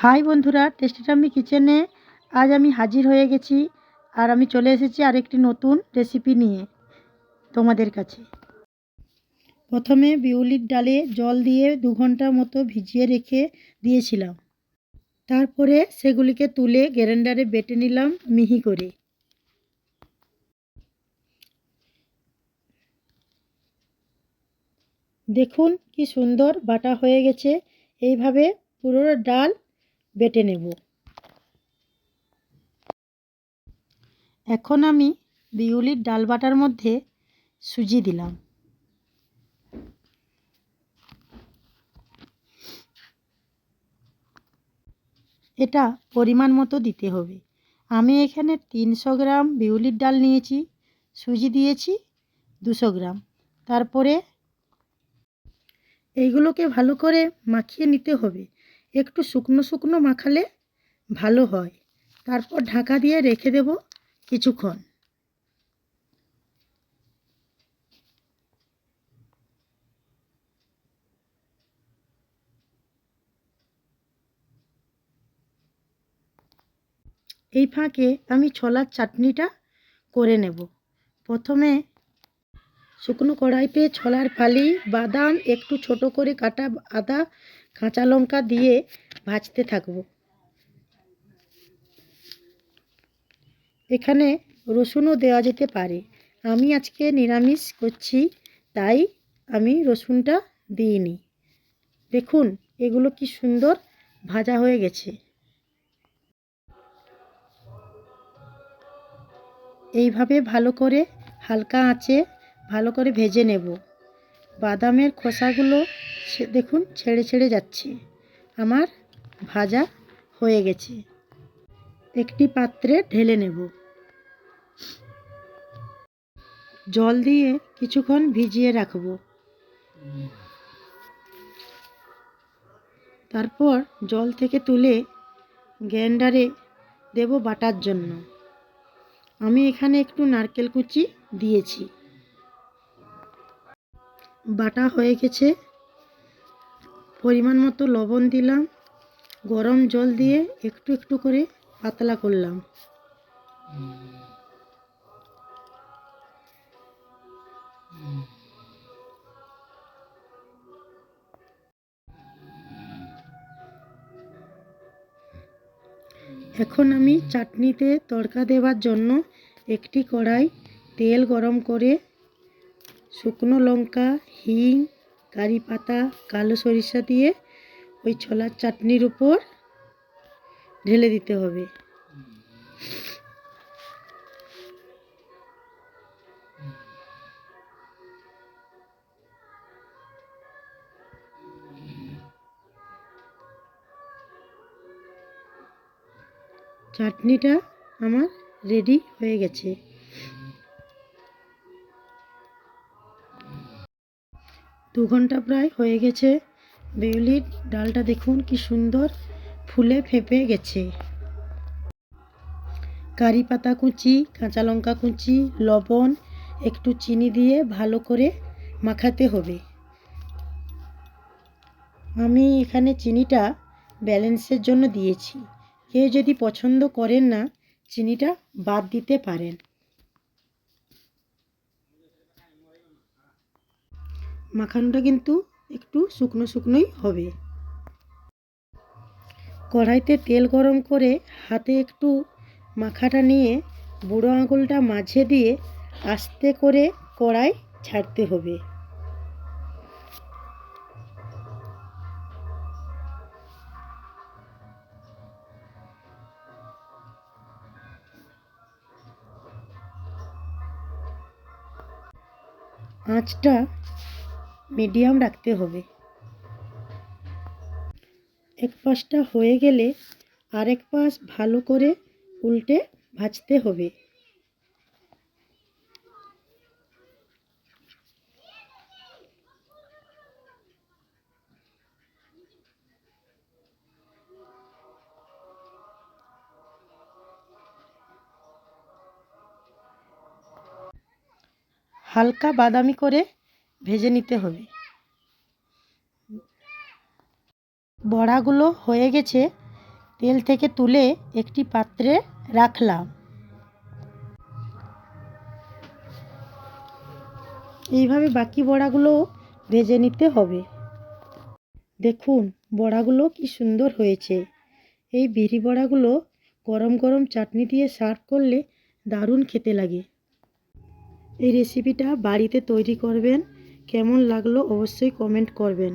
High বন্ধুরা, tasty tummy কিচেনে আজ আমি হাজির হয়ে গেছি আর আমি চলে এসেছি আরেকটি নতুন রেসিপি নিয়ে তোমাদের কাছে। প্রথমে বিউলির ডালে জল দিয়ে দু ঘণ্টার মতো ভিজিয়ে রেখে দিয়েছিলাম। তারপরে সেগুলিকে তুলে গ্যারেন্ডারে বেটে নিলাম মিহি করে। দেখুন কি সুন্দর বাটা হয়ে গেছে। এইভাবে পুরো ডাল বেটে নেব। এখন আমি বিউলির ডাল বাটার মধ্যে সুজি দিলাম। এটা পরিমাণ মতো দিতে হবে। আমি এখানে তিনশো গ্রাম বিউলির ডাল নিয়েছি, সুজি দিয়েছি দুশো গ্রাম। তারপরে এইগুলোকে ভালো করে মাখিয়ে নিতে হবে। একটু শুকনো শুকনো মাখালে ভালো হয়। তারপর ঢাকা দিয়ে রেখে দেব কিছুক্ষণ। এই ফাঁকে আমি ছোলার চাটনিটা করে নেব। প্রথমে শুকনো কড়াইতে ছোলার ফালি, বাদাম, একটু ছোট করে কাটা আদা কাঁচা লঙ্কা দিয়ে ভাজতে থাকব। এখানে রসুনও দেওয়া যেতে পারে। আমি আজকে নিরামিষ করছি, তাই আমি রসুনটা দিইনি। দেখুন, এগুলো কি সুন্দর ভাজা হয়ে গেছে। এইভাবে ভালো করে হালকা আঁচে ভালো করে ভেজে নেব। বাদামের খোসাগুলো দেখুন, ছেড়ে ছেড়ে যাচ্ছে। আমার ভাজা হয়ে গেছে। একটি পাত্রে ঢেলে নেব। জল দিয়ে কিছুক্ষণ ভিজিয়ে রাখব। তারপর জল থেকে তুলে গ্রাইন্ডারে দেব বাটার জন্য। আমি এখানে একটু নারকেল কুচি দিয়েছি। বাটা হয়ে গেছে। পরিমাণ মতো লবণ দিলাম, গরম জল দিয়ে একটু একটু করে পাতলা করলাম। এখন আমি চাটনিতে তড়কা দেওয়ার জন্য একটি কড়াই তেল গরম করে শুকনো লঙ্কা, হিং কারি পাতা, কালো সরিষা দিয়ে ওই ছোলার চাটনির উপর ঢেলে দিতে হবে। চাটনিটা আমার রেডি হয়ে গেছে। দু ঘণ্টা প্রায় হয়ে গেছে। বেউলির ডালটা দেখুন কি সুন্দর ফুলে ফেঁপে গেছে। কারি পাতা কুচি, কাঁচা লঙ্কা কুচি, লবণ, একটু চিনি দিয়ে ভালো করে মাখাতে হবে। আমি এখানে চিনিটা ব্যালেন্সের জন্য দিয়েছি। কেউ যদি পছন্দ করেন না, চিনিটা বাদ দিতে পারেন। মাখানোটা কিন্তু একটু শুকনো শুকনোই হবে। কড়াইতে তেল গরম করে হাতে একটু মাখাটা নিয়ে বুড়ো আঙুলটা মাঝে দিয়ে আস্তে করে কড়াই ছাড়তে হবে। আঁচটা মিডিয়াম রাখতে হবে। এক পাশটা হয়ে গেলে আরেক পাশ ভালো করে উল্টে ভাজতে হবে। হালকা বাদামি করে ভেজে নিতে হবে। বড়াগুলো হয়ে গেছে, তেল থেকে তুলে একটি পাত্রে রাখলাম। এইভাবে বাকি বড়াগুলোও ভেজে নিতে হবে। দেখুন, বড়াগুলো কি সুন্দর হয়েছে। এই বিড়ি বড়াগুলো গরম গরম চাটনি দিয়ে সার্ভ করলে দারুণ খেতে লাগে। এই রেসিপিটা বাড়িতে তৈরি করবেন। কেমন লাগল অবশ্যই কমেন্ট করবেন।